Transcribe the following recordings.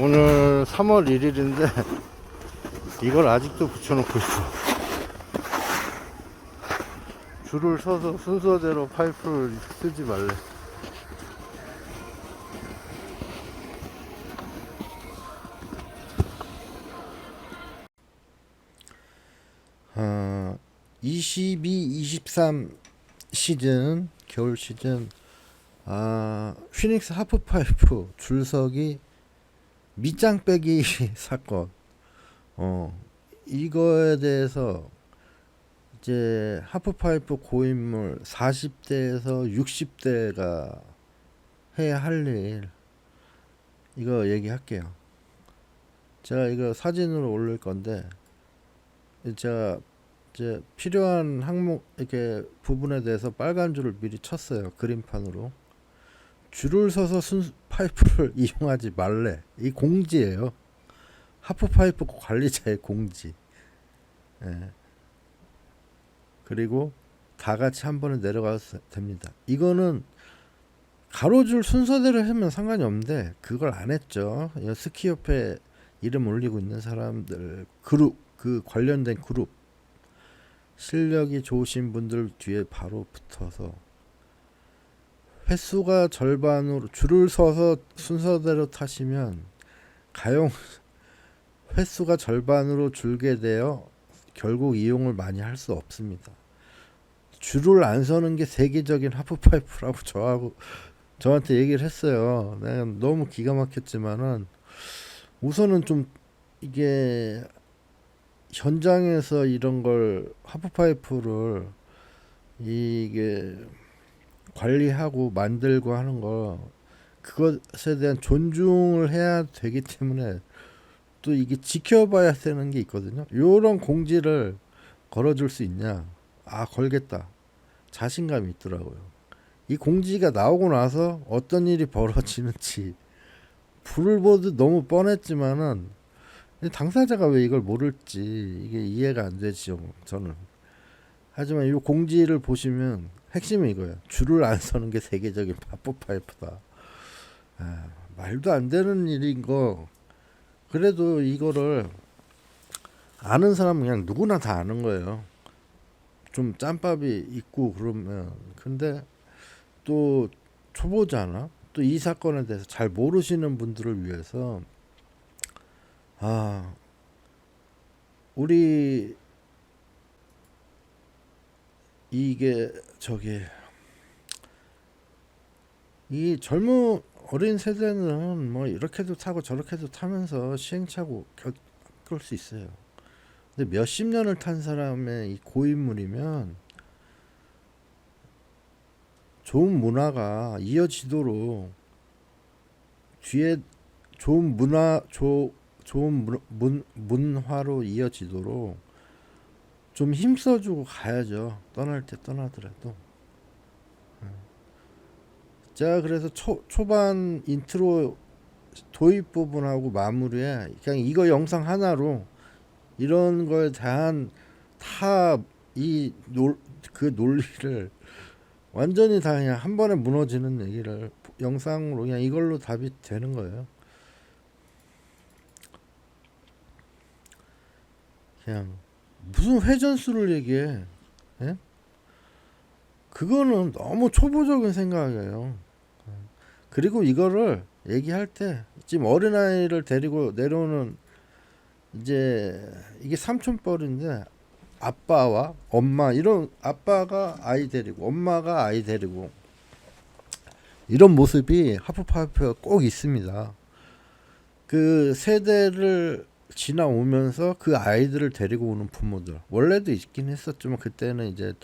오늘 3월 1일인데 이걸 아직도 붙여놓고 있어. 줄을 서서 순서대로 파이프를 쓰지 말래. 어, 22, 23 시즌 겨울 시즌 아 휘닉스 하프파이프 줄서기 밑장 빼기 사건. 어, 이거에 대해서 이제 하프파이프 고인물 40대에서 60대가 해야 할 일. 이거 얘기할게요. 제가 이거 사진으로 올릴 건데, 제가 이제 필요한 항목, 이렇게 부분에 대해서 빨간 줄을 미리 쳤어요. 그림판으로. 줄을 서서 순 파이프를 이용하지 말래. 이 공지예요. 하프 파이프 관리자의 공지. 예. 그리고 다 같이 한 번에 내려가도 됩니다. 이거는 가로줄 순서대로 하면 상관이 없는데 그걸 안 했죠. 이 스키 협회 이름 올리고 있는 사람들 그룹 그 관련된 그룹 실력이 좋으신 분들 뒤에 바로 붙어서 횟수가 절반으로 줄을 서서 순서대로 타시면 가용 횟수가 절반으로 줄게 되어 결국 이용을 많이 할 수 없습니다. 줄을 안 서는 게 세계적인 하프파이프라고 저하고 저한테 얘기를 했어요. 내가 너무 기가 막혔지만은 우선은 좀 이게 현장에서 이런 걸 하프파이프를 이게 관리하고 만들고 하는 거 그것에 대한 존중을 해야 되기 때문에 또 이게 지켜봐야 되는 게 있거든요. 요런 공지를 걸어줄 수 있냐? 아 걸겠다. 자신감이 있더라고요. 이 공지가 나오고 나서 어떤 일이 벌어지는지 불을 보듯 너무 뻔했지만은 당사자가 왜 이걸 모를지 이게 이해가 안 되죠. 저는. 하지만 이 공지를 보시면 핵심이 이거예요. 줄을 안 서는 게 세계적인 파프 파이프다. 아, 말도 안 되는 일인 거. 그래도 이거를 아는 사람은 그냥 누구나 다 아는 거예요. 좀 짬밥이 있고 그러면 근데 또 초보자나 또이 사건에 대해서 잘 모르시는 분들을 위해서 아 우리 이게 저기 이 젊은 어린 세대는 뭐 이렇게도 타고 저렇게도 타면서 시행착오 겪을 수 있어요. 근데 몇십 년을 탄 사람의 이 고인물이면 좋은 문화가 이어지도록 뒤에 좋은 문화 조, 좋은 문, 문, 문화로 이어지도록 좀 힘써주고 가야죠. 떠날 때 떠나더라도. 자, 그래서 초, 초반 인트로 도입 부분하고 마무리에 그냥 이거 영상 하나로 이런 거에 대한 다이그 논리를 완전히 다 그냥 한 번에 무너지는 얘기를 영상으로 그냥 이걸로 답이 되는 거예요. 그냥 무슨 회전수를 얘기해? 예? 그거는 너무 초보적인 생각이에요. 그리고 이거를 얘기할 때 지금 어린아이를 데리고 내려오는 이제 이게 삼촌뻘인데 아빠와 엄마 이런 아빠가 아이 데리고 엄마가 아이 데리고 이런 모습이 하프파이프가 꼭 있습니다. 그 세대를 지나오면서 그 아이들을 데리고 오는 부모들 원래도 있긴 했었지만 그때는 이제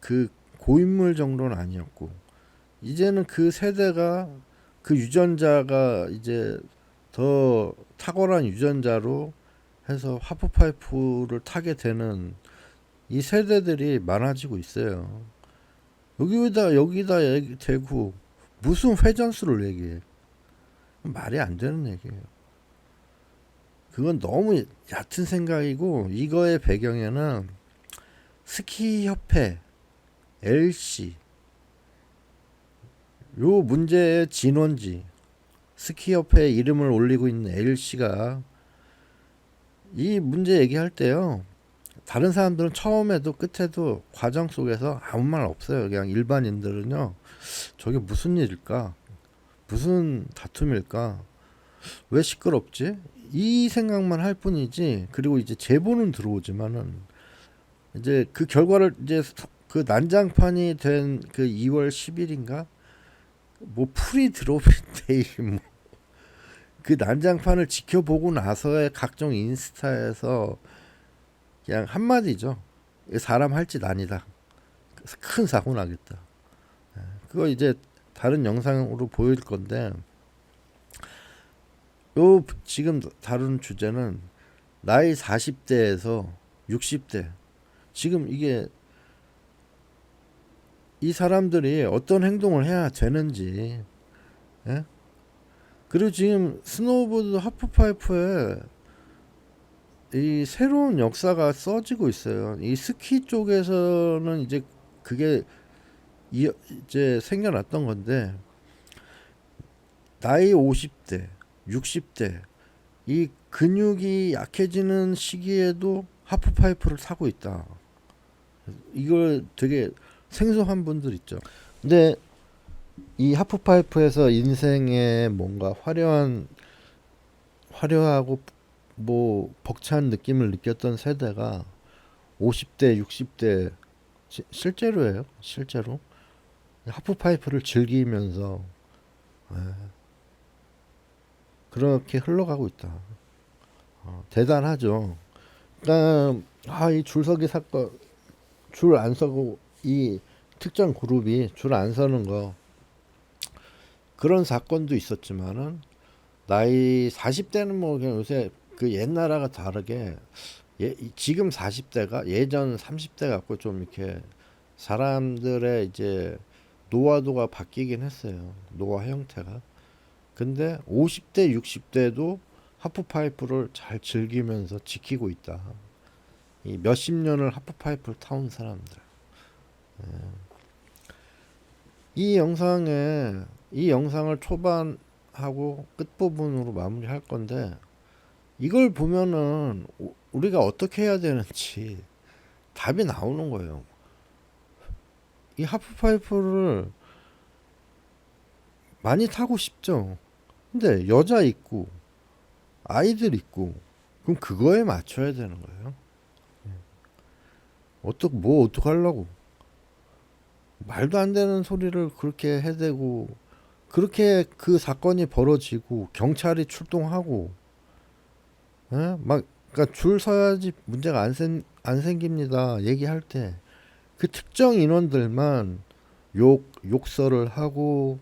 그 고인물 정도는 아니었고 이제는 그 세대가 그 유전자가 이제 더 탁월한 유전자로 해서 하프파이프를 타게 되는 이 세대들이 많아지고 있어요. 여기다 여기다 얘기 대고 무슨 회전수를 얘기해? 말이 안 되는 얘기예요. 그건 너무 얕은 생각이고 이거의 배경에는 스키 협회 LC 요 문제의 진원지 스키 협회에 이름을 올리고 있는 L 씨가 이 문제 얘기할 때요. 다른 사람들은 처음에도 끝에도 과정 속에서 아무 말 없어요. 그냥 일반인들은요. 저게 무슨 일일까? 무슨 다툼일까? 왜 시끄럽지? 이 생각만 할 뿐이지. 그리고 이제 제보는 들어오지만은 이제 그 결과를 이제 서- 그 난장판이 된 그 2월 10일인가 뭐 풀이 들어오는 데이 뭐 그 난장판을 지켜보고 나서의 각종 인스타에서 그냥 한마디죠. 이 사람 할 짓 아니다. 큰 사고 나겠다. 예, 그거 이제 다른 영상으로 보일 건데 요 지금 다룬 주제는 나이 40대에서 60대 지금 이게 이 사람들이 어떤 행동을 해야 되는지 예? 그리고 지금 스노우보드 하프파이프에 이 새로운 역사가 써지고 있어요. 이 스키 쪽에서는 이제 그게 이- 이제 생겨났던 건데 나이 50대, 60대 이 근육이 약해지는 시기에도 하프파이프를 타고 있다. 이걸 되게 생소한 분들 있죠. 근데 이 하프파이프에서 인생에 뭔가 화려한 화려하고 뭐 벅찬 느낌을 느꼈던 세대가 50대, 60대 시- 실제로예요. 실제로 하프파이프를 즐기면서 예, 그렇게 흘러가고 있다. 어, 대단하죠. 그러니까 아, 이 줄서기 사건 줄 안 서고 이 특정 그룹이 줄 안 서는 거 그런 사건도 있었지만은 나이 40대는 뭐 그냥 요새 그 옛날하고 다르게 예, 이- 지금 40대가 예전 30대 갖고 좀 이렇게 사람들의 이제 노화도가 바뀌긴 했어요. 노화 형태가. 근데 50대, 60대도 하프파이프를 잘 즐기면서 지키고 있다. 이 몇십 년을 하프파이프를 타온 사람들. 예. 이 영상에 이 영상을 초반하고 끝부분으로 마무리할 건데 이걸 보면은 우- 우리가 어떻게 해야 되는지 답이 나오는 거예요. 이 하프파이프를 많이 타고 싶죠. 근데 여자 있고 아이들 있고 그럼 그거에 맞춰야 되는 거예요. 어떻게 뭐 어떻게 하려고 말도 안 되는 소리를 그렇게 해대고 그렇게 그 사건이 벌어지고 경찰이 출동하고 예? 막 그러니까 줄 서야지 문제가 안, 생, 안 생깁니다 얘기할 때 그 특정 인원들만 욕 욕설을 하고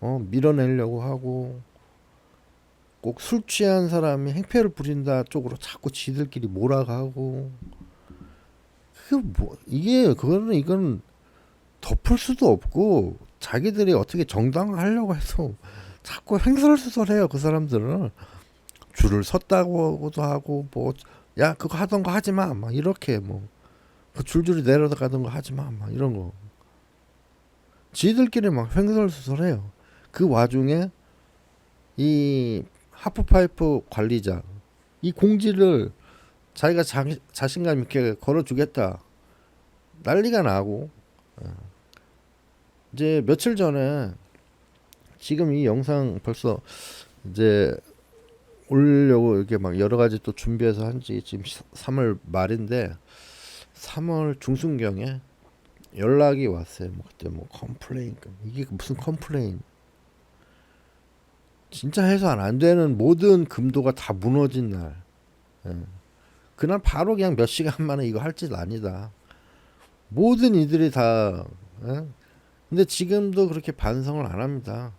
어, 밀어내려고 하고 꼭 술 취한 사람이 행패를 부린다 쪽으로 자꾸 지들끼리 몰아가고. 그뭐 이게 그거는 이건 덮을 수도 없고 자기들이 어떻게 정당화하려고 해서 자꾸 횡설수설해요 그 사람들은. 줄을 섰다고도 하고 뭐 야 그거 하던 거 하지 마 막 이렇게 뭐. 그 줄줄이 내려가던 거 하지 마 막 이런 거. 지들끼리 막 횡설수설해요. 그 와중에 이 하프파이프 관리자 이 공지를 자기가 자, 자신감 있게 걸어주겠다 난리가 나고 어. 이제 며칠 전에 지금 이 영상 벌써 이제 올리려고 이렇게 막 여러 가지 또 준비해서 한 지 지금 3월 말인데 3월 중순경에 연락이 왔어요. 뭐 그때 뭐 컴플레인 이게 무슨 컴플레인? 진짜 해소안 안 되는 모든 금도가 다 무너진 날. 예. 그날 바로 그냥 몇 시간 만에 이거 할 짓 아니다. 모든 이들이 다. 예? 근데 지금도 그렇게 반성을 안 합니다.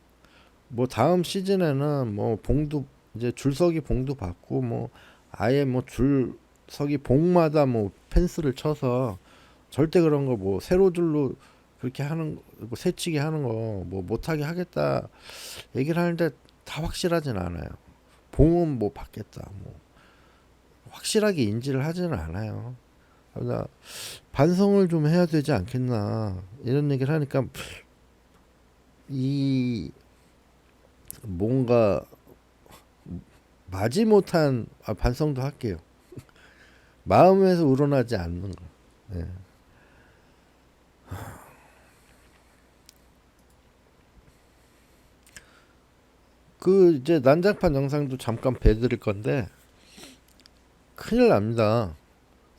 뭐 다음 시즌에는 뭐 봉도 이제 줄서기 봉도 받고 뭐 아예 뭐 줄서기 봉마다 뭐 펜스를 쳐서 절대 그런 거 뭐 세로 줄로 그렇게 하는 거, 뭐 새치기 하는 거 뭐 못하게 하겠다 얘기를 하는데 다 확실하진 않아요. 봉은 뭐 받겠다 뭐 확실하게 인지를 하지는 않아요. 그러나 반성을 좀 해야 되지 않겠나 이런 얘기를 하니까 이 뭔가 마지 못한 아, 반성도 할게요. 마음에서 우러나지 않는 거. 예. 그 이제 난장판 영상도 잠깐 배드릴 건데 큰일 납니다.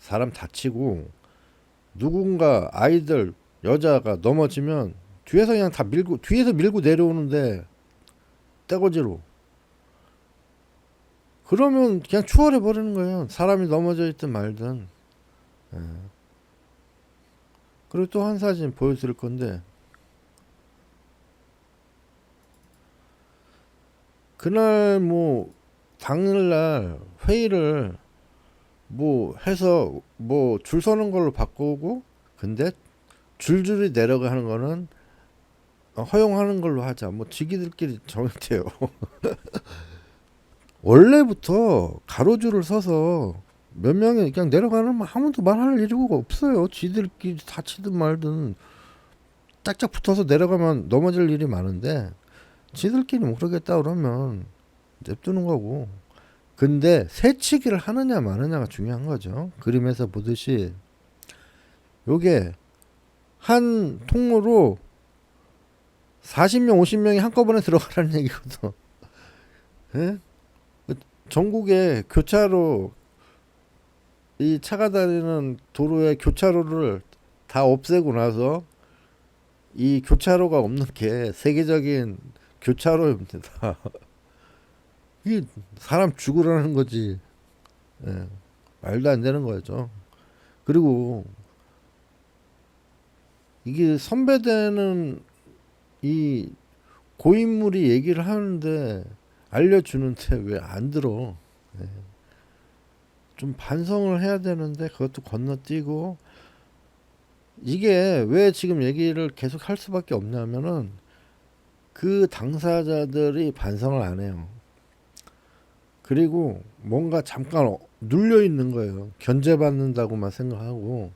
사람 다치고 누군가 아이들 여자가 넘어지면 뒤에서 그냥 다 밀고 뒤에서 밀고 내려오는데 떼거지로 그러면 그냥 추월해 버리는 거예요. 사람이 넘어져 있든 말든. 예. 그리고 또 한 사진 보여드릴 건데 그날 뭐 당일날 회의를 뭐 해서 뭐 줄 서는 걸로 바꾸고 근데 줄줄이 내려가는 거는 허용하는 걸로 하자. 뭐 지기들끼리 정했대요. 원래부터 가로줄을 서서 몇 명이 그냥 내려가는 뭐 아무도 말할 이유가 없어요. 지들끼리 다치든 말든 짝짝 붙어서 내려가면 넘어질 일이 많은데 지들끼리 모르겠다 그러면 냅두는 거고. 근데 새치기를 하느냐 마느냐가 중요한 거죠. 그림에서 보듯이 요게 한 통로로 40명, 50명이 한꺼번에 들어가라는 얘기거든. 예? 전국에 교차로 이 차가 다니는 도로의 교차로를 다 없애고 나서 이 교차로가 없는 게 세계적인 교차로입니다. 이게 사람 죽으라는 거지. 예. 말도 안 되는 거죠. 그리고 이게 선배되는 이 고인물이 얘기를 하는데 알려주는데 왜 안 들어? 예. 좀 반성을 해야 되는데 그것도 건너뛰고 이게 왜 지금 얘기를 계속 할 수밖에 없냐면은 그 당사자들이 반성을 안 해요. 그리고 뭔가 잠깐 어- 눌려 있는 거예요. 견제받는다고만 생각하고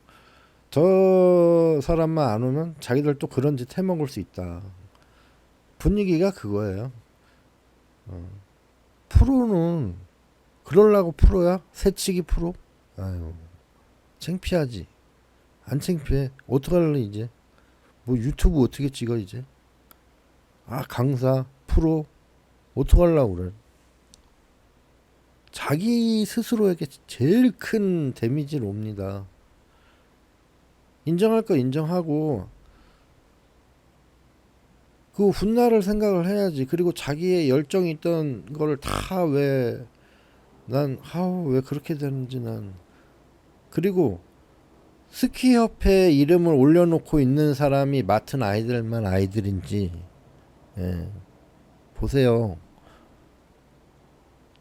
저 사람만 안 오면 자기들 또 그런 짓 해먹을 수 있다. 분위기가 그거예요. 어. 프로는 그럴라고 프로야? 새치기 프로? 아유 창피하지. 안 창피해. 어떡할래 이제? 뭐 유튜브 어떻게 찍어 이제? 아 강사 프로 어떡하려고 그래? 자기 스스로에게 제일 큰 데미지를 옵니다. 인정할 거 인정하고 그 훗날을 생각을 해야지. 그리고 자기의 열정이 있던 거를 다 왜 난 하우 왜 그렇게 되는지 난 그리고 스키 협회 이름을 올려놓고 있는 사람이 맡은 아이들만 아이들인지 예. 보세요.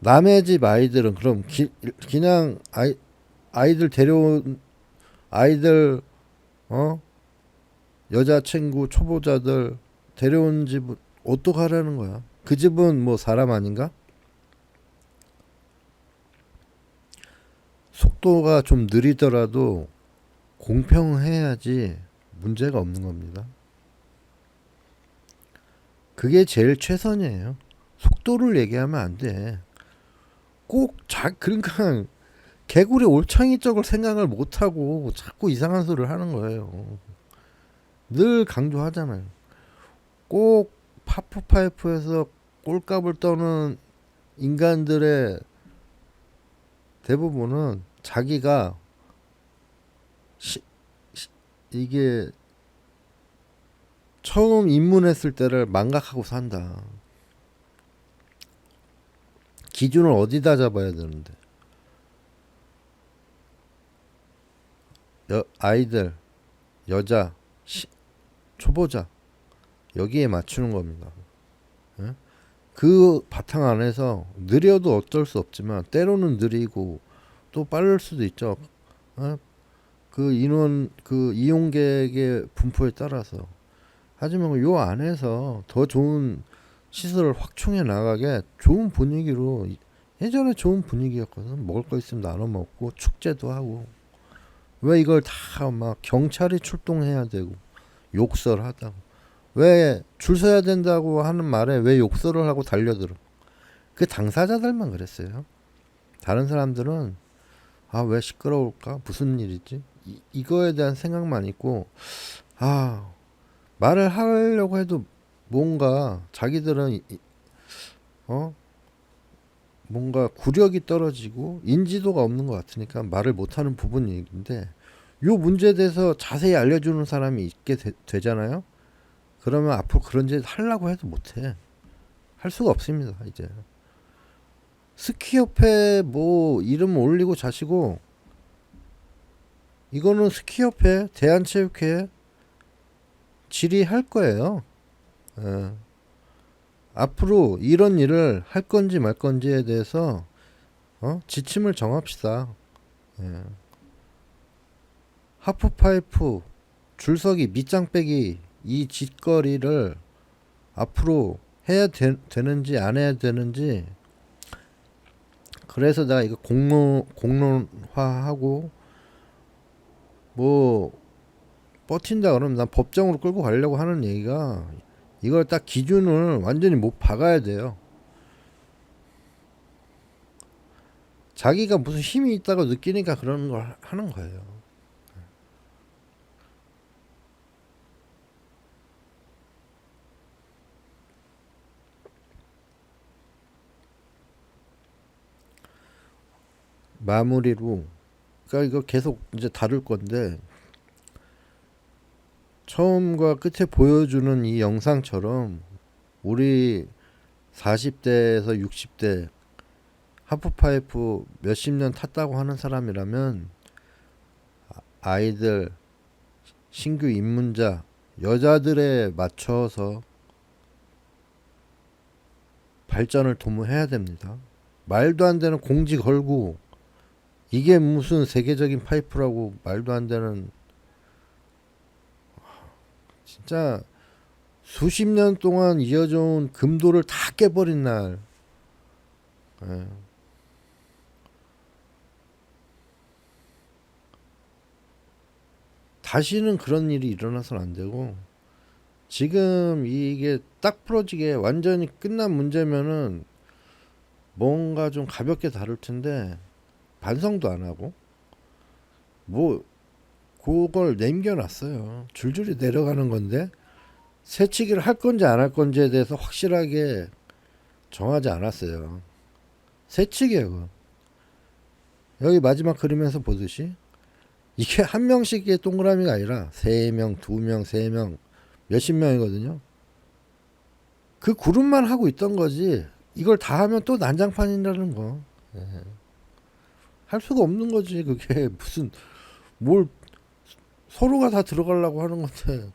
남의 집 아이들은 그럼 기, 그냥 아이 아이들 데려온 아이들 어 여자 친구 초보자들 데려온 집은 어떡하라는 거야? 그 집은 뭐 사람 아닌가? 속도가 좀 느리더라도 공평해야지 문제가 없는 겁니다. 그게 제일 최선이에요. 속도를 얘기하면 안 돼. 꼭 자, 그러니까 개구리 올챙이 쪽을 생각을 못 하고 자꾸 이상한 소리를 하는 거예요. 늘 강조하잖아요. 꼭 파프파이프에서 꼴값을 떠는 인간들의 대부분은 자기가 시, 시, 이게 처음 입문했을 때를 망각하고 산다. 기준을 어디다 잡아야 되는데. 여, 아이들, 여자, 시, 초보자 여기에 맞추는 겁니다. 예? 그 바탕 안에서 느려도 어쩔 수 없지만 때로는 느리고 또 빠를 수도 있죠. 예? 그 인원 그 이용객의 분포에 따라서 하지만 요 안에서 더 좋은 시설을 확충해 나가게 좋은 분위기로 예전에 좋은 분위기였거든. 먹을 거 있으면 나눠 먹고 축제도 하고 왜 이걸 다 막 경찰이 출동해야 되고 욕설하다고 왜 줄 서야 된다고 하는 말에 왜 욕설을 하고 달려들어? 그 당사자들만 그랬어요. 다른 사람들은 아 왜 시끄러울까? 무슨 일이지? 이, 이거에 대한 생각만 있고 아 말을 하려고 해도 뭔가 자기들은 어 뭔가 구력이 떨어지고 인지도가 없는 것 같으니까 말을 못하는 부분인데 요 문제에 대해서 자세히 알려주는 사람이 있게 되, 잖아요 그러면 앞으로 그런 짓 하려고 해도 못해. 할 수가 없습니다. 이제 스키협회 뭐 이름 올리고 자시고 이거는 스키협회 대한체육회 질의할 거예요. 예. 앞으로 이런 일을 할 건지 말 건지에 대해서 어? 지침을 정합시다. 예. 하프파이프 줄서기 밑장 빼기 이 짓거리를 앞으로 해야 되, 되는지 안 해야 되는지 그래서 내가 이거 공론 공론화하고 뭐 버틴다 그러면 난 법정으로 끌고 가려고 하는 얘기가 이걸 딱 기준을 완전히 못 박아야 돼요. 자기가 무슨 힘이 있다고 느끼니까 그러는 걸 하- 하는 거예요. 마무리로 그러니까 이거 계속 이제 다룰 건데 처음과 끝에 보여주는 이 영상처럼 우리 40대에서 60대 하프파이프 몇십 년 탔다고 하는 사람이라면 아- 아이들 신규 입문자 여자들에 맞춰서 발전을 도모해야 됩니다. 말도 안 되는 공지 걸고 이게 무슨 세계적인 파이프라고 말도 안 되는 진짜 수십 년 동안 이어져 온 금도를 다 깨버린 날 예. 다시는 그런 일이 일어나서는 안 되고 지금 이게 딱 부러지게 완전히 끝난 문제면은 뭔가 좀 가볍게 다룰 텐데 반성도 안 하고 뭐 그걸 남겨놨어요. 줄줄이 내려가는 건데 새치기를 할 건지 안 할 건지에 대해서 확실하게 정하지 않았어요. 새치기예요. 여기 마지막 그림에서 보듯이 이게 한 명씩의 동그라미가 아니라 세 명, 두 명, 세 명, 몇십 명이거든요. 그 그룹만 하고 있던 거지. 이걸 다 하면 또 난장판이라는 거. 예. 할 수가 없는 거지. 그게 무슨 뭘 서로가 다 들어가려고 하는 건데.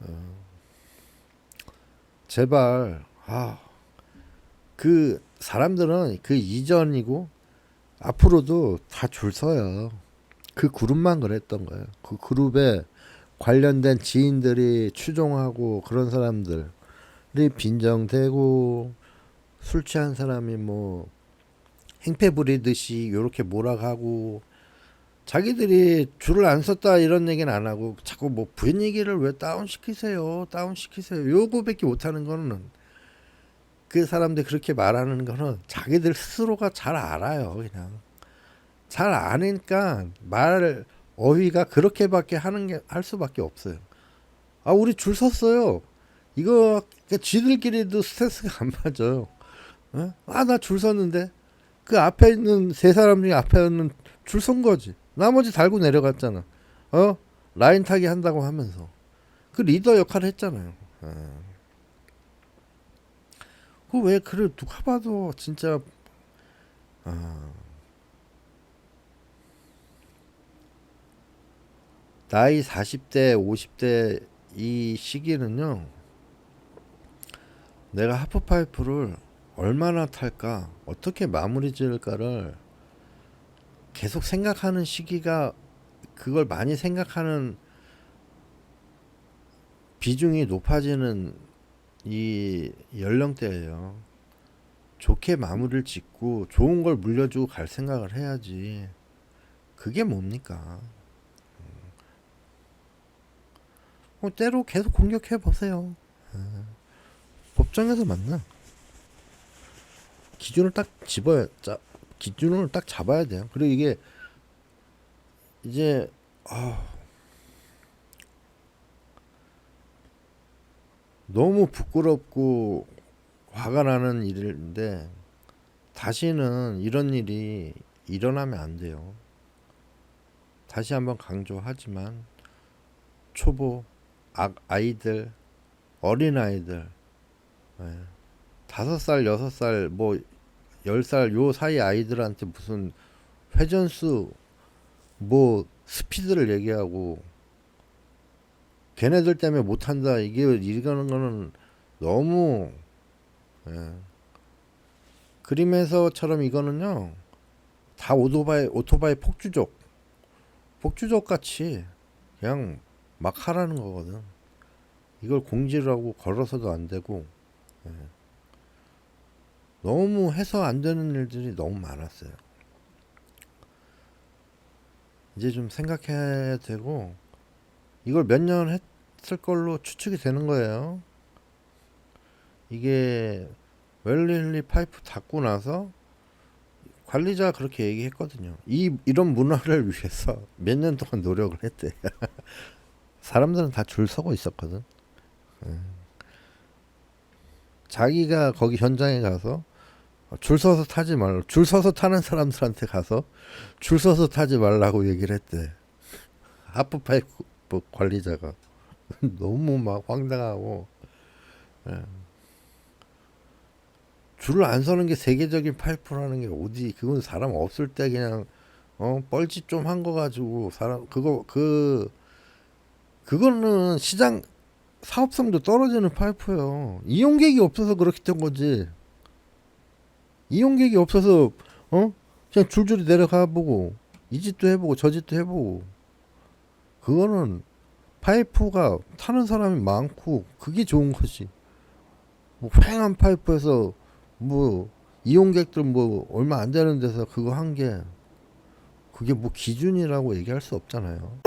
어. 제발 아. 그 사람들은 그 이전이고 앞으로도 다 줄 서요. 그 그룹만 그랬던 거예요. 그 그룹에 관련된 지인들이 추종하고 그런 사람들이 빈정대고 술 취한 사람이 뭐 행패 부리듯이 요렇게 몰아가고 자기들이 줄을 안 섰다 이런 얘기는 안 하고 자꾸 뭐 분위기를 왜 다운 시키세요? 다운 시키세요. 요거밖에 못하는 거는 그 사람들 그렇게 말하는 거는 자기들 스스로가 잘 알아요 그냥. 잘 아니까 말 어휘가 그렇게밖에 하는 게 할 수밖에 없어요. 아 우리 줄 섰어요. 이거 그러니까 지들끼리도 스트레스가 안 맞아요. 아나 줄 섰는데. 그 앞에 있는 세 사람 중에 앞에 있는 줄 선 거지 나머지 달고 내려갔잖아. 어? 라인 타기 한다고 하면서. 그 리더 역할을 했잖아요. 그왜 그래 누가 봐도 진짜 아. 나이 40대 50대 이 시기는요 내가 하프파이프를 얼마나 탈까 어떻게 마무리 지을까를 계속 생각하는 시기가 그걸 많이 생각하는 비중이 높아지는 이 연령대예요. 좋게 마무리를 짓고 좋은 걸 물려주고 갈 생각을 해야지. 그게 뭡니까? 뭐 때로 계속 공격해 보세요. 예. 법정에서 만나. 기준을 딱 집어야 짜, 기준을 딱 잡아야 돼요. 그리고 이게 이제 아 너무 부끄럽고 화가 나는 일인데 다시는 이런 일이 일어나면 안 돼요. 다시 한번 강조하지만 초보 아, 아이들 어린 아이들 예, 다섯 살 여섯 살 뭐 열 살 요 사이 아이들한테 무슨 회전수 뭐 스피드를 얘기하고 걔네들 때문에 못한다 이게 이거는 거는 너무 예. 그림에서처럼 이거는요 다 오토바이 오토바이 폭주족 폭주족 같이 그냥 막 하라는 거거든 이걸 공지를 하고 걸어서도 안 되고 예. 너무 해서 안 되는 일들이 너무 많았어요 이제 좀 생각해야 되고 이걸 몇 년 했을 걸로 추측이 되는 거예요. 이게 웰릴리 파이프 닫고 나서 관리자가 그렇게 얘기했거든요. 이 이런 문화를 위해서 몇 년 동안 노력을 했대. 사람들은 다 줄 서고 있었거든. 예. 자기가 거기 현장에 가서 줄 서서 타지 말라. 줄 서서 타는 사람들한테 가서 줄 서서 타지 말라고 얘기를 했대. 하프 파이프 관리자가 너무 막 황당하고 예. 줄을 안 서는 게 세계적인 파이프라는 게 어디 그건 사람 없을 때 그냥 어 뻘짓 좀 한 거 가지고 사람 그거 그 그거는 시장 사업성도 떨어지는 파이프예요. 이용객이 없어서 그렇게 된 거지. 이용객이 없어서 어 그냥 줄줄이 내려가 보고 이 짓도 해보고 저 짓도 해보고 그거는 파이프가 타는 사람이 많고 그게 좋은 거지. 뭐 휑한 파이프에서 뭐 이용객들 뭐 얼마 안 되는 데서 그거 한 게 그게 뭐 기준이라고 얘기할 수 없잖아요.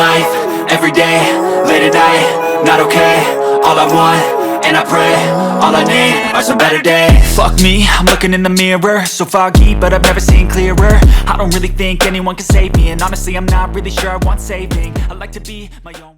Life every day, late at night, not okay. All I want, and I pray, all I need are some better days. Fuck me, I'm looking in the mirror, so foggy, but I've never seen clearer. I don't really think anyone can save me, and honestly, I'm not really sure I want saving. I like to be my own.